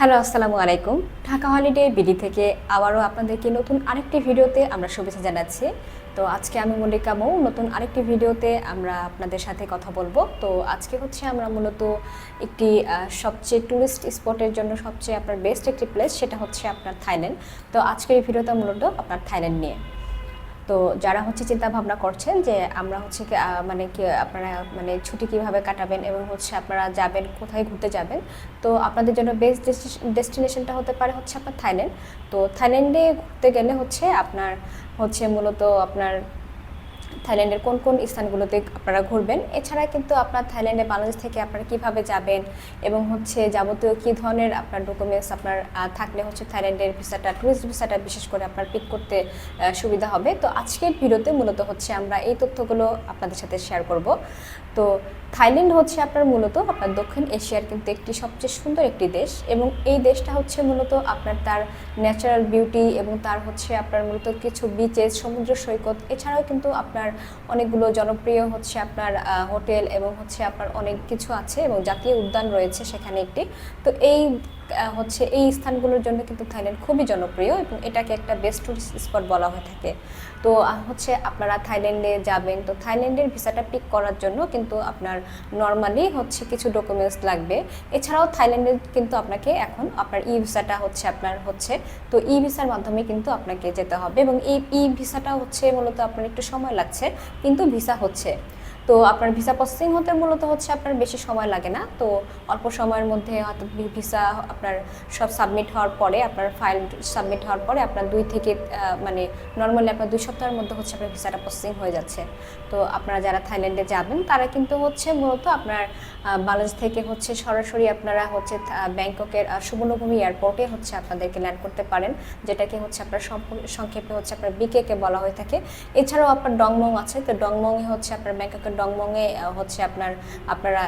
Hello, আসসালামু আলাইকুম। Dhaka holiday BD থেকে আবারও আপনাদেরকে নতুন আরেকটি ভিডিওতে আমরা শুভেচ্ছা জানাচ্ছি। তো আজকে আমি মল্লিকা মৌ, নতুন আরেকটি ভিডিওতে আমরা আপনাদের সাথে কথা বলব। তো আজকে হচ্ছে আমরা মূলত একটি সবচেয়ে ট্যুরিস্ট স্পটের জন্য সবচেয়ে আপনার বেস্ট একটি প্লেস সেটা হচ্ছে আপনার থাইল্যান্ড। তো আজকের এই ভিডিওটা মূলত আপনার থাইল্যান্ড নিয়ে। তো যারা হচ্ছে চিন্তা ভাবনা করছেন যে আমরা হচ্ছে মানে কি, আপনারা মানে ছুটি কীভাবে কাটাবেন এবং হচ্ছে আপনারা যাবেন, কোথায় ঘুরতে যাবেন, তো আপনাদের জন্য বেস্ট ডেস্টিনেশনটা হতে পারে হচ্ছে আপনার থাইল্যান্ড। তো থাইল্যান্ডে ঘুরতে গেলে হচ্ছে আপনার হচ্ছে মূলত আপনার থাইল্যান্ডের কোন কোন স্থানগুলোতে আপনারা ঘুরবেন? এছাড়া কিন্তু আপনার থাইল্যান্ডে বাংলাদেশ থেকে আপনারা কীভাবে যাবেন? এবং হচ্ছে যাবতীয় কী ধরনের আপনার ডকুমেন্টস আপনার থাকলে হচ্ছে থাইল্যান্ডের ভিসাটা ট্যুরিস্ট ভিসাটা বিশেষ করে আপনার পিক করতে সুবিধা হবে। তো আজকের ভিডিওতে মূলত হচ্ছে আমরা এই তথ্যগুলো আপনাদের সাথে শেয়ার করব। তো থাইল্যান্ড হচ্ছে আপনার মূলত আপনার দক্ষিণ এশিয়ার কিন্তু একটি সবচেয়ে সুন্দর একটি দেশ এবং এই দেশটা হচ্ছে মূলত আপনার তার ন্যাচারাল বিউটি এবং তার হচ্ছে আপনার মূলত কিছু বিচেস সমুদ্র সৈকত, এছাড়াও কিন্তু আপনার অনেকগুলো জনপ্রিয় হচ্ছে আপনার হোটেল এবং হচ্ছে আপনার অনেক কিছু আছে এবং জাতীয় উদ্যান রয়েছে সেখানে একটি। তো এই হচ্ছে এই স্থানগুলোর জন্য কিন্তু থাইল্যান্ড খুবই জনপ্রিয় এবং এটাকে একটা বেস্ট টুরিস্ট স্পট বলা হয়ে থাকে। তো হচ্ছে আপনারা থাইল্যান্ডে যাবেন, তো থাইল্যান্ডের ভিসাটা পিক করার জন্য কিন্তু আপনার নর্মালি হচ্ছে কিছু ডকুমেন্টস লাগবে। এছাড়াও থাইল্যান্ডে কিন্তু আপনাকে এখন আপনার ই ভিসাটা হচ্ছে আপনার হচ্ছে, তো ই ভিসার মাধ্যমে কিন্তু আপনাকে যেতে হবে এবং এই ই ভিসাটা হচ্ছে মূলত আপনার একটু সময় লাগছে, কিন্তু ভিসা হচ্ছে। তো আপনার ভিসা প্রসেসিং হতে মূলত হচ্ছে আপনার বেশি সময় লাগে না। তো অল্প সময়ের মধ্যে হয়তো ভিসা আপনার সব সাবমিট হওয়ার পরে, আপনার ফাইল সাবমিট হওয়ার পরে আপনার দুই থেকে মানে নর্মালি আপনার দুই সপ্তাহের মধ্যে হচ্ছে আপনার ভিসাটা প্রসেসিং হয়ে যাচ্ছে। তো আপনারা যারা থাইল্যান্ডে যাবেন, তারা কিন্তু হচ্ছে মূলত আপনার বাংলাদেশ থেকে হচ্ছে সরাসরি আপনারা হচ্ছে ব্যাংককের সুবর্ণভূমি এয়ারপোর্টে হচ্ছে আপনাদেরকে ল্যান্ড করতে পারেন। যেটাকে হচ্ছে আপনার সংক্ষেপে হচ্ছে আপনার বিকেকে বলা হয়ে থাকে। এছাড়াও আপনার ডংমং আছে। তো ডংমংয়ে হচ্ছে আপনার ব্যাংককের ডংমংয়ে হচ্ছে আপনার, আপনারা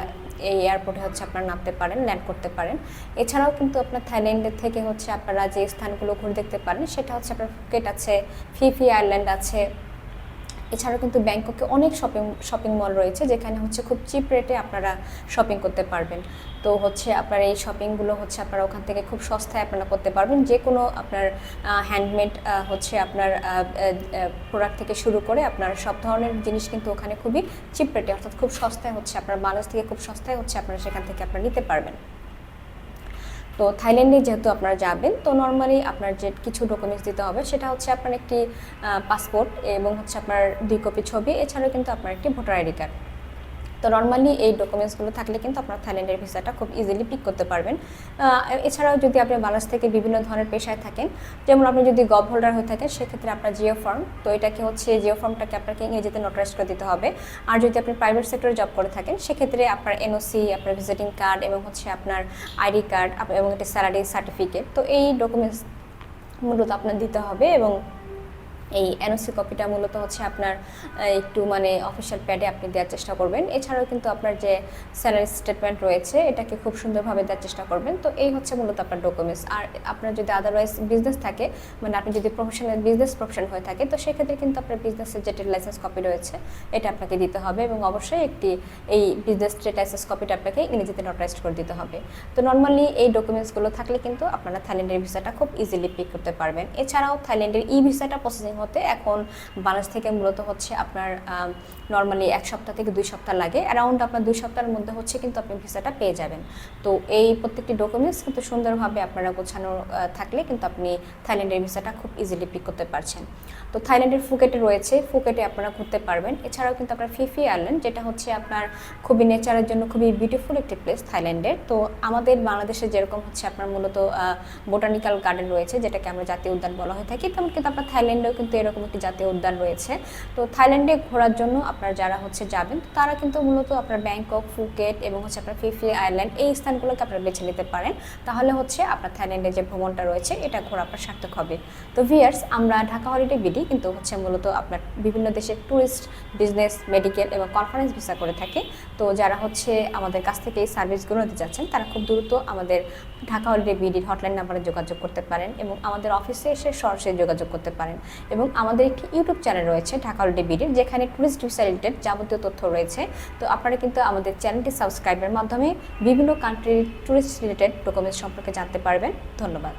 এই এয়ারপোর্টে হচ্ছে আপনারা নামতে পারেন ল্যান্ড করতে পারেন। এছাড়াও কিন্তু আপনার থাইল্যান্ডের থেকে হচ্ছে আপনারা যে স্থানগুলো ঘুরে দেখতে পারেন, সেটা হচ্ছে আপনার ফুকেট আছে ফিফি আইল্যান্ড আছে এছাড়াও কিন্তু ব্যাংককে অনেক শপিং শপিং মল রয়েছে যেখানে হচ্ছে খুব চিপ রেটে আপনারা শপিং করতে পারবেন। তো হচ্ছে আপনার এই শপিংগুলো হচ্ছে আপনারা ওখান থেকে খুব সস্তায় আপনারা করতে পারবেন। যে কোনো আপনার হ্যান্ডমেড হচ্ছে আপনার প্রোডাক্ট থেকে শুরু করে আপনার সব ধরনের জিনিস কিন্তু ওখানে খুবই চিপ রেটে অর্থাৎ খুব সস্তায় হচ্ছে আপনার বাংলাদেশ থেকে খুব সস্তায় হচ্ছে আপনারা সেখান থেকে আপনারা নিতে পারবেন। তো থাইল্যান্ডে যেহেতু আপনারা যাবেন, তো নর্মালি আপনার যে কিছু ডকুমেন্টস দিতে হবে সেটা হচ্ছে আপনার একটি পাসপোর্ট এবং হচ্ছে আপনার দুই কপি ছবি, এছাড়াও কিন্তু আপনার একটি ভোটার আইডি কার্ড তো নর্মালি এই ডকুমেন্টসগুলো থাকলে কিন্তু আপনার থাইল্যান্ডের ভিসাটা খুব ইজিলি পিক করতে পারবেন। এছাড়াও যদি আপনি বাংলাদেশ থেকে বিভিন্ন ধরনের পেশায় থাকেন, যেমন আপনি যদি গভ হোল্ডার হয়ে থাকেন, সেক্ষেত্রে আপনার জিও ফর্ম তো এটাকে হচ্ছে জিও ফর্মটাকে আপনাকে ইংরেজিতে নোটারাইজ করে দিতে হবে। আর যদি আপনি প্রাইভেট সেক্টরে জব করে থাকেন, সেক্ষেত্রে আপনার এনওসি আপনার ভিজিটিং কার্ড এবং হচ্ছে আপনার আইডি কার্ড এবং একটি স্যালারি সার্টিফিকেট তো এই ডকুমেন্টস মূলত আপনার দিতে হবে এবং এই এনওসি কপিটা মূলত হচ্ছে আপনার একটু মানে অফিসিয়াল প্যাডে আপনি দেওয়ার চেষ্টা করবেন। এছাড়াও কিন্তু আপনার যে স্যালারি স্টেটমেন্ট রয়েছে, এটাকে খুব সুন্দরভাবে দেওয়ার চেষ্টা করবেন। তো এই হচ্ছে মূলত আপনার ডকুমেন্টস আর আপনার যদি আদারওয়াইজ বিজনেস থাকে মানে আপনি যদি প্রফেশনাল বিজনেস প্রফেশন হয়ে থাকে, তো সেক্ষেত্রে কিন্তু আপনার বিজনেসের যে ট্রেড লাইসেন্স কপি রয়েছে, এটা আপনাকে দিতে হবে এবং অবশ্যই একটি এই বিজনেস ট্রেড লাইসেন্স কপিটা আপনাকে ইংরেজিতে নোটারাইজ করে দিতে হবে। তো নর্মালি এই ডকুমেন্টসগুলো থাকলে কিন্তু আপনারা থাইল্যান্ডের ভিসাটা খুব ইজিলি পিক করতে পারবেন। এছাড়াও থাইল্যান্ডের ই ভিসাটা প্রসেসিং হতে এখন বাংলাদেশ থেকে মূলত হচ্ছে আপনার নর্মালি এক সপ্তাহ থেকে দুই সপ্তাহ লাগে। অ্যারাউন্ড আপনার দুই সপ্তাহের মধ্যে হচ্ছে কিন্তু আপনি ভিসাটা পেয়ে যাবেন। তো এই প্রত্যেকটি ডকুমেন্টস কিন্তু সুন্দরভাবে আপনারা গোছানো থাকলে কিন্তু আপনি থাইল্যান্ডের ভিসাটা খুব ইজিলি পিক করতে পারছেন। তো থাইল্যান্ডের ফুকেটে রয়েছে, ফুকেটে আপনারা ঘুরতে পারবেন। এছাড়াও কিন্তু আপনার ফিফি আইল্যান্ড যেটা হচ্ছে আপনার খুবই নেচারের জন্য খুবই বিউটিফুল একটি প্লেস থাইল্যান্ডের তো আমাদের বাংলাদেশে যেরকম হচ্ছে আপনার মূলত বোটানিক্যাল গার্ডেন রয়েছে, যেটাকে আমরা জাতীয় উদ্যান বলা হয়ে থাকি, তেমন কিন্তু আপনার থাইল্যান্ডেও কিন্তু এরকম একটি জাতীয় উদ্যান রয়েছে। তো থাইল্যান্ডে ঘোরার জন্য আপনারা যারা হচ্ছে যাবেন তারা কিন্তু মূলত আপনার ব্যাংকক, ফুকেট এবং হচ্ছে আপনার ফিফি আইল্যান্ড এই স্থানগুলোকে আপনারা বেছে নিতে পারেন। তাহলে হচ্ছে আপনার থাইল্যান্ডের যে ভ্রমণটা রয়েছে, এটা ঘোরা আপনার সার্থক হবে। তো ভিয়ার্স আমরা ঢাকা হলিডে বিডি, কিন্তু হচ্ছে মূলত আপনার বিভিন্ন দেশের ট্যুরিস্ট বিজনেস, মেডিকেল এবং কনফারেন্স ভিসা করে থাকে। তো যারা হচ্ছে আমাদের কাছ থেকে এই সার্ভিসগুলো নিতে যাচ্ছেন, তারা খুব দ্রুত আমাদের ঢাকা হলিডে বিডির হটলাইন নাম্বারে যোগাযোগ করতে পারেন এবং আমাদের অফিসে এসে সরাসরি যোগাযোগ করতে পারেন। এবং এবং আমাদের একটি ইউটিউব চ্যানেল রয়েছে, ঢাকা হলিডে বিডির, যেখানে টুরিস্ট ভিসা রিলেটেড যাবতীয় তথ্য রয়েছে। তো আপনারা কিন্তু আমাদের চ্যানেলটি সাবস্ক্রাইবের মাধ্যমে বিভিন্ন কান্ট্রির টুরিস্ট রিলেটেড ডকুমেন্টস সম্পর্কে জানতে পারবেন। ধন্যবাদ।